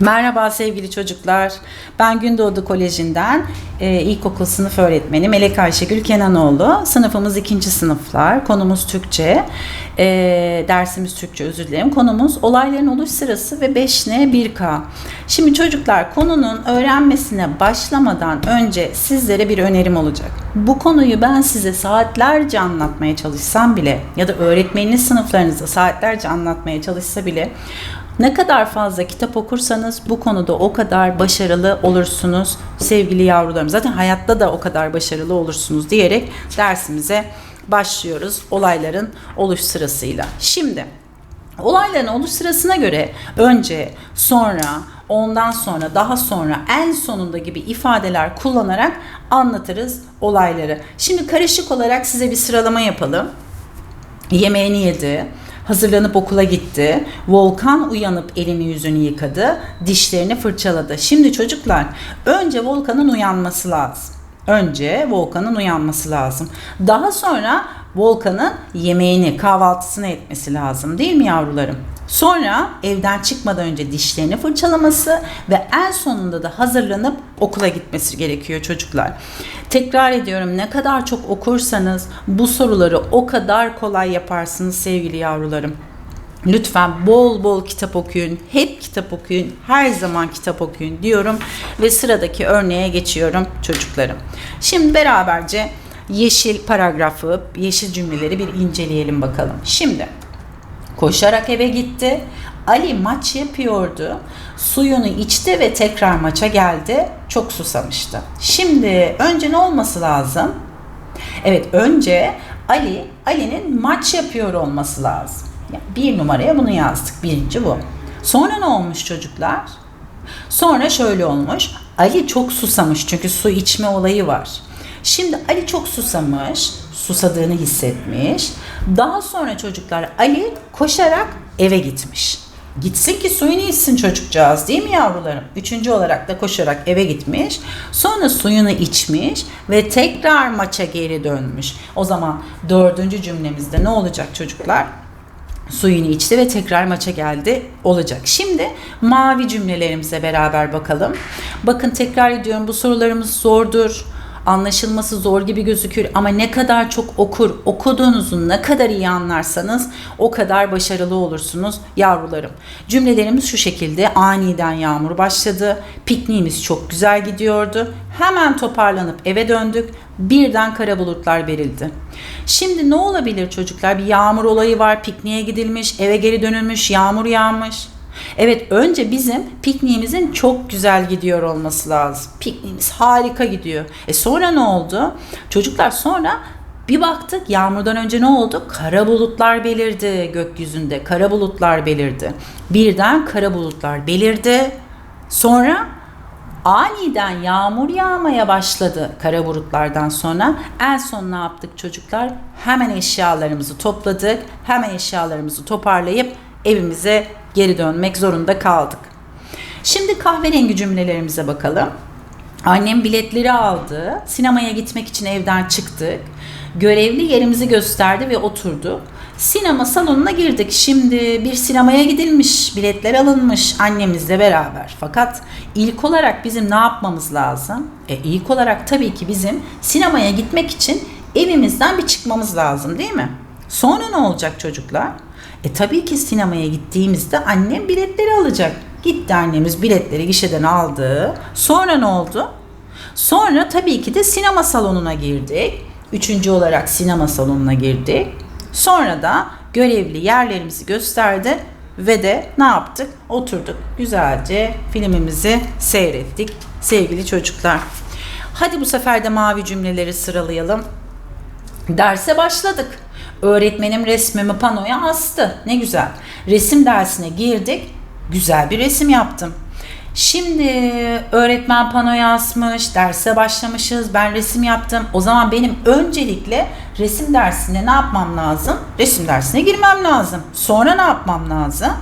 Merhaba sevgili çocuklar. Ben Gündoğdu Koleji'nden e, ilkokul sınıf öğretmeni Melek Ayşegül Kenanoğlu. Sınıfımız ikinci sınıflar. Konumuz Türkçe. E, dersimiz Türkçe özür dilerim. Konumuz olayların oluş sırası ve 5N 1K. Şimdi çocuklar konunun öğrenmesine başlamadan önce sizlere bir önerim olacak. Bu konuyu ben size saatlerce anlatmaya çalışsam bile ya da öğretmeniniz sınıflarınızda saatlerce anlatmaya çalışsa bile ne kadar fazla kitap okursanız bu konuda o kadar başarılı olursunuz sevgili yavrularım. Zaten hayatta da o kadar başarılı olursunuz diyerek dersimize başlıyoruz olayların oluş sırasıyla. Şimdi olayların oluş sırasına göre önce, sonra, ondan sonra, daha sonra, en sonunda gibi ifadeler kullanarak anlatırız olayları. Şimdi karışık olarak size bir sıralama yapalım. Yemeğini yedi, Hazırlanıp okula gitti. Volkan uyanıp elini yüzünü yıkadı. Dişlerini fırçaladı. Şimdi çocuklar önce Volkan'ın uyanması lazım. Önce Volkan'ın uyanması lazım. Daha sonra Volkan'ın yemeğini, kahvaltısını etmesi lazım değil mi yavrularım? Sonra evden çıkmadan önce dişlerini fırçalaması ve en sonunda da hazırlanıp okula gitmesi gerekiyor çocuklar. Tekrar ediyorum ne kadar çok okursanız bu soruları o kadar kolay yaparsınız sevgili yavrularım. Lütfen bol bol kitap okuyun. Hep kitap okuyun. Her zaman kitap okuyun diyorum ve sıradaki örneğe geçiyorum çocuklarım. Şimdi beraberce yeşil paragrafı, yeşil cümleleri bir inceleyelim bakalım. Şimdi Koşarak eve gitti. Ali maç yapıyordu. Suyunu içti ve tekrar maça geldi. Çok susamıştı. Şimdi önce ne olması lazım? Evet önce Ali, Ali'nin maç yapıyor olması lazım. Bir numaraya bunu yazdık. Birinci bu. Sonra ne olmuş çocuklar? Sonra şöyle olmuş. Ali çok susamış çünkü su içme olayı var. Şimdi Ali çok susamış susadığını hissetmiş. Daha sonra çocuklar Ali koşarak eve gitmiş. Gitsin ki suyunu içsin çocukcağız değil mi yavrularım? Üçüncü olarak da koşarak eve gitmiş. Sonra suyunu içmiş ve tekrar maça geri dönmüş. O zaman dördüncü cümlemizde ne olacak çocuklar? Suyunu içti ve tekrar maça geldi olacak. Şimdi mavi cümlelerimize beraber bakalım. Bakın tekrar ediyorum bu sorularımız zordur anlaşılması zor gibi gözükür ama ne kadar çok okur, okuduğunuzu ne kadar iyi anlarsanız o kadar başarılı olursunuz yavrularım. Cümlelerimiz şu şekilde aniden yağmur başladı. Pikniğimiz çok güzel gidiyordu. Hemen toparlanıp eve döndük. Birden kara bulutlar verildi. Şimdi ne olabilir çocuklar? Bir yağmur olayı var, pikniğe gidilmiş, eve geri dönülmüş, yağmur yağmış. Evet önce bizim pikniğimizin çok güzel gidiyor olması lazım. Pikniğimiz harika gidiyor. E sonra ne oldu? Çocuklar sonra bir baktık yağmurdan önce ne oldu? Kara bulutlar belirdi gökyüzünde. Kara bulutlar belirdi. Birden kara bulutlar belirdi. Sonra aniden yağmur yağmaya başladı kara bulutlardan sonra. En son ne yaptık çocuklar? Hemen eşyalarımızı topladık. Hemen eşyalarımızı toparlayıp evimize geri dönmek zorunda kaldık. Şimdi kahverengi cümlelerimize bakalım. Annem biletleri aldı. Sinemaya gitmek için evden çıktık. Görevli yerimizi gösterdi ve oturdu. Sinema salonuna girdik. Şimdi bir sinemaya gidilmiş, biletler alınmış annemizle beraber. Fakat ilk olarak bizim ne yapmamız lazım? E ilk olarak tabii ki bizim sinemaya gitmek için evimizden bir çıkmamız lazım değil mi? Sonra ne olacak çocuklar? E tabii ki sinemaya gittiğimizde annem biletleri alacak. Gitti annemiz biletleri gişeden aldı. Sonra ne oldu? Sonra tabii ki de sinema salonuna girdik. Üçüncü olarak sinema salonuna girdik. Sonra da görevli yerlerimizi gösterdi ve de ne yaptık? Oturduk güzelce filmimizi seyrettik sevgili çocuklar. Hadi bu sefer de mavi cümleleri sıralayalım. Derse başladık. Öğretmenim resmimi panoya astı. Ne güzel. Resim dersine girdik. Güzel bir resim yaptım. Şimdi öğretmen panoya asmış, derse başlamışız, ben resim yaptım. O zaman benim öncelikle resim dersine ne yapmam lazım? Resim dersine girmem lazım. Sonra ne yapmam lazım?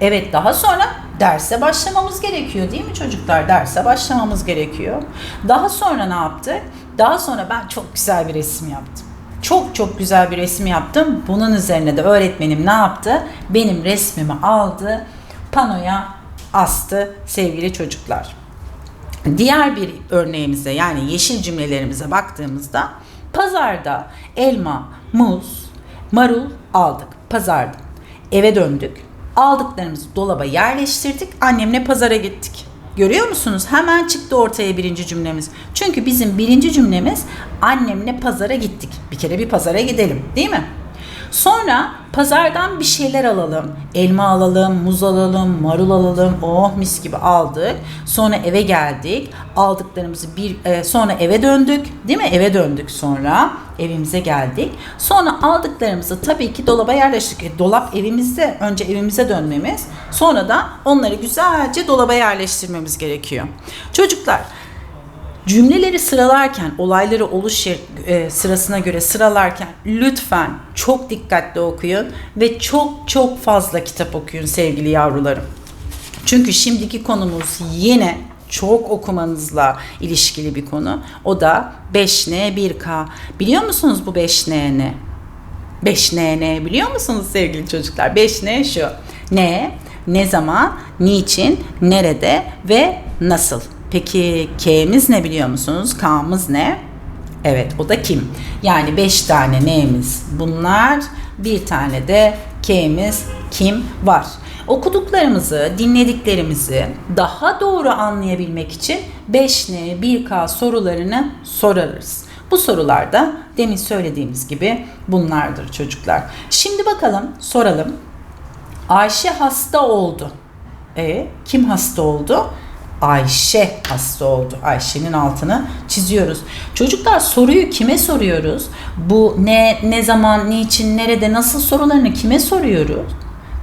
Evet daha sonra derse başlamamız gerekiyor değil mi çocuklar? Derse başlamamız gerekiyor. Daha sonra ne yaptık? Daha sonra ben çok güzel bir resim yaptım. Çok çok güzel bir resim yaptım. Bunun üzerine de öğretmenim ne yaptı? Benim resmimi aldı, panoya astı sevgili çocuklar. Diğer bir örneğimize yani yeşil cümlelerimize baktığımızda pazarda elma, muz, marul aldık pazarda. Eve döndük. Aldıklarımızı dolaba yerleştirdik. Annemle pazara gittik. Görüyor musunuz? Hemen çıktı ortaya birinci cümlemiz. Çünkü bizim birinci cümlemiz annemle pazara gittik. Bir kere bir pazara gidelim değil mi? Sonra pazardan bir şeyler alalım. Elma alalım, muz alalım, marul alalım. Oh mis gibi aldık. Sonra eve geldik. Aldıklarımızı bir e, sonra eve döndük. Değil mi? Eve döndük sonra. Evimize geldik. Sonra aldıklarımızı tabii ki dolaba yerleştirdik. E, dolap evimizde. Önce evimize dönmemiz. Sonra da onları güzelce dolaba yerleştirmemiz gerekiyor. Çocuklar Cümleleri sıralarken, olayları oluş e, sırasına göre sıralarken lütfen çok dikkatli okuyun ve çok çok fazla kitap okuyun sevgili yavrularım. Çünkü şimdiki konumuz yine çok okumanızla ilişkili bir konu. O da 5N 1K. Biliyor musunuz bu 5N ne? 5N ne biliyor musunuz sevgili çocuklar? 5N şu. Ne, ne zaman, niçin, nerede ve nasıl. Peki K'miz ne biliyor musunuz? K'mız ne? Evet o da kim? Yani 5 tane neyimiz bunlar? Bir tane de K'miz kim var? Okuduklarımızı, dinlediklerimizi daha doğru anlayabilmek için 5N, 1K sorularını sorarız. Bu sorularda demin söylediğimiz gibi bunlardır çocuklar. Şimdi bakalım soralım. Ayşe hasta oldu. E kim hasta oldu? Ayşe hasta oldu. Ayşe'nin altını çiziyoruz. Çocuklar soruyu kime soruyoruz? Bu ne, ne zaman, niçin, nerede, nasıl sorularını kime soruyoruz?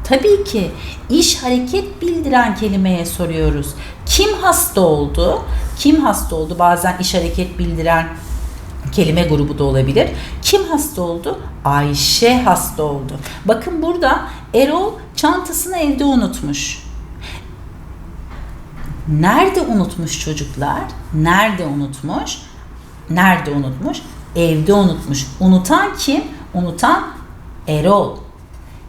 Tabii ki iş hareket bildiren kelimeye soruyoruz. Kim hasta oldu? Kim hasta oldu? Bazen iş hareket bildiren kelime grubu da olabilir. Kim hasta oldu? Ayşe hasta oldu. Bakın burada Erol çantasını evde unutmuş. Nerede unutmuş çocuklar? Nerede unutmuş? Nerede unutmuş? Evde unutmuş. Unutan kim? Unutan Erol.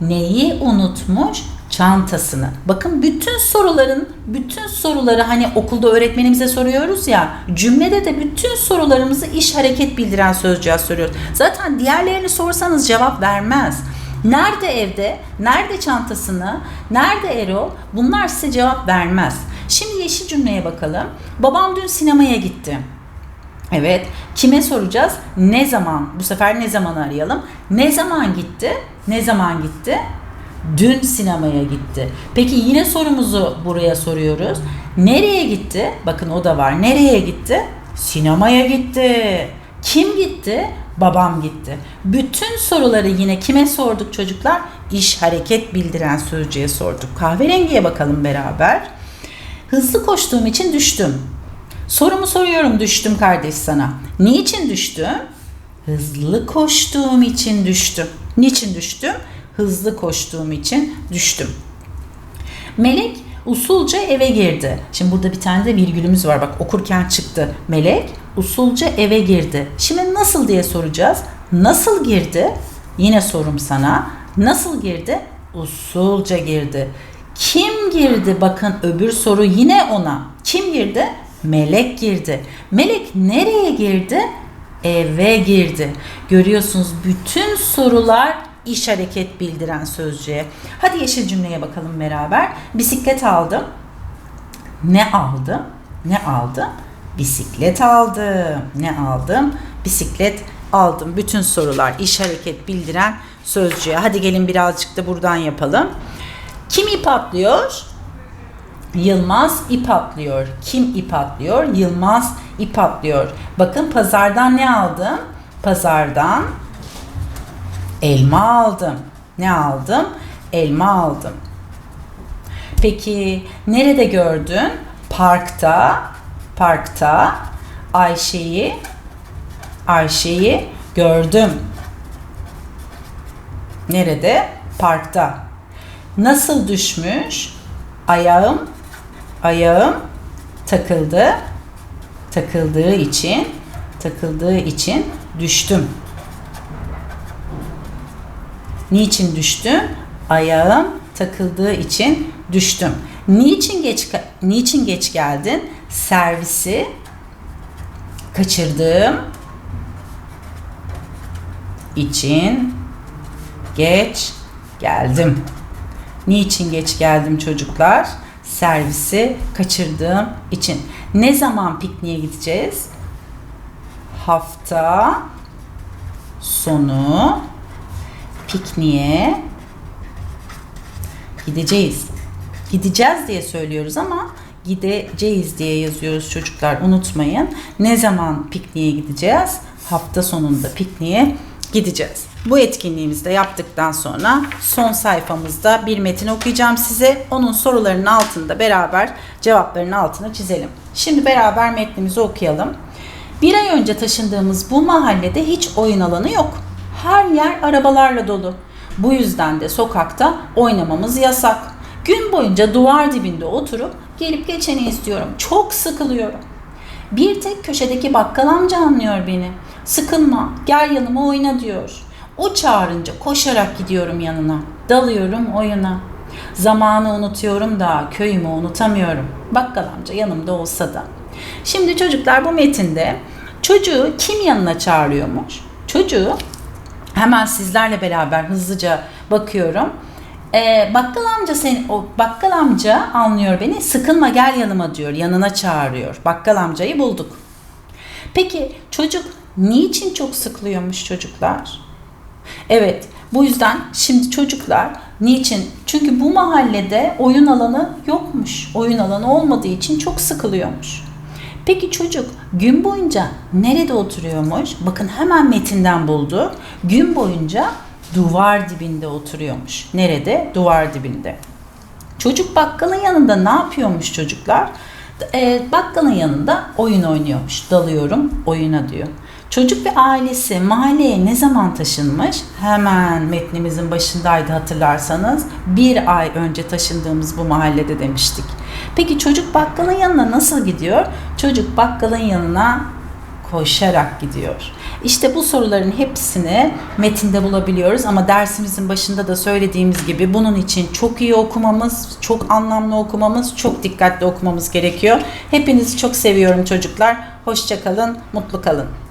Neyi unutmuş? Çantasını. Bakın bütün soruların, bütün soruları hani okulda öğretmenimize soruyoruz ya, cümlede de bütün sorularımızı iş hareket bildiren sözcüğe soruyoruz. Zaten diğerlerini sorsanız cevap vermez. Nerede evde, nerede çantasını, nerede Erol bunlar size cevap vermez. Şimdi yeşil cümleye bakalım. Babam dün sinemaya gitti. Evet. Kime soracağız? Ne zaman? Bu sefer ne zaman arayalım? Ne zaman gitti? Ne zaman gitti? Dün sinemaya gitti. Peki yine sorumuzu buraya soruyoruz. Nereye gitti? Bakın o da var. Nereye gitti? Sinemaya gitti. Kim gitti? Babam gitti. Bütün soruları yine kime sorduk çocuklar? İş hareket bildiren sözcüğe sorduk. Kahverengiye bakalım beraber. Hızlı koştuğum için düştüm. Sorumu soruyorum düştüm kardeş sana. Niçin düştüm? Hızlı koştuğum için düştüm. Niçin düştüm? Hızlı koştuğum için düştüm. Melek usulca eve girdi. Şimdi burada bir tane de virgülümüz var. Bak okurken çıktı. Melek usulca eve girdi. Şimdi nasıl diye soracağız. Nasıl girdi? Yine sorum sana. Nasıl girdi? Usulca girdi. Kim girdi? Bakın öbür soru yine ona. Kim girdi? Melek girdi. Melek nereye girdi? Eve girdi. Görüyorsunuz bütün sorular iş hareket bildiren sözcüğe. Hadi yeşil cümleye bakalım beraber. Bisiklet aldım. Ne aldım? Ne aldım? Bisiklet aldım. Ne aldım? Bisiklet aldım. Bütün sorular iş hareket bildiren sözcüğe. Hadi gelin birazcık da buradan yapalım. Kim ip atlıyor? Yılmaz ip atlıyor. Kim ip atlıyor? Yılmaz ip atlıyor. Bakın pazardan ne aldım? Pazardan elma aldım. Ne aldım? Elma aldım. Peki nerede gördün? Parkta. Parkta Ayşe'yi Ayşe'yi gördüm. Nerede? Parkta. Nasıl düşmüş? Ayağım ayağım takıldı. Takıldığı için takıldığı için düştüm. Niçin düştüm? Ayağım takıldığı için düştüm. Niçin geç niçin geç geldin? Servisi kaçırdım için geç geldim. Niçin geç geldim çocuklar? Servisi kaçırdığım için. Ne zaman pikniğe gideceğiz? Hafta sonu pikniğe gideceğiz. Gideceğiz diye söylüyoruz ama gideceğiz diye yazıyoruz çocuklar unutmayın. Ne zaman pikniğe gideceğiz? Hafta sonunda pikniğe gideceğiz. Bu etkinliğimizi de yaptıktan sonra son sayfamızda bir metin okuyacağım size. Onun sorularının altında beraber cevaplarının altına çizelim. Şimdi beraber metnimizi okuyalım. Bir ay önce taşındığımız bu mahallede hiç oyun alanı yok. Her yer arabalarla dolu. Bu yüzden de sokakta oynamamız yasak. Gün boyunca duvar dibinde oturup gelip geçeni istiyorum. Çok sıkılıyorum. Bir tek köşedeki bakkal amca anlıyor beni. Sıkılma, gel yanıma oyna diyor. O çağırınca koşarak gidiyorum yanına. Dalıyorum oyuna. Zamanı unutuyorum da köyümü unutamıyorum. Bakkal amca yanımda olsa da. Şimdi çocuklar bu metinde çocuğu kim yanına çağırıyormuş? Çocuğu hemen sizlerle beraber hızlıca bakıyorum. Ee, bakkal amca seni o bakkal amca anlıyor beni. Sıkılma gel yanıma diyor. Yanına çağırıyor. Bakkal amcayı bulduk. Peki çocuk niçin çok sıkılıyormuş çocuklar? Evet, bu yüzden şimdi çocuklar niçin? Çünkü bu mahallede oyun alanı yokmuş. Oyun alanı olmadığı için çok sıkılıyormuş. Peki çocuk gün boyunca nerede oturuyormuş? Bakın hemen metinden buldu. Gün boyunca duvar dibinde oturuyormuş. Nerede? Duvar dibinde. Çocuk bakkalın yanında ne yapıyormuş çocuklar? E, bakkalın yanında oyun oynuyormuş. Dalıyorum oyuna diyor. Çocuk ve ailesi mahalleye ne zaman taşınmış? Hemen metnimizin başındaydı hatırlarsanız. Bir ay önce taşındığımız bu mahallede demiştik. Peki çocuk bakkalın yanına nasıl gidiyor? Çocuk bakkalın yanına koşarak gidiyor. İşte bu soruların hepsini metinde bulabiliyoruz ama dersimizin başında da söylediğimiz gibi bunun için çok iyi okumamız, çok anlamlı okumamız, çok dikkatli okumamız gerekiyor. Hepinizi çok seviyorum çocuklar. Hoşçakalın, mutlu kalın.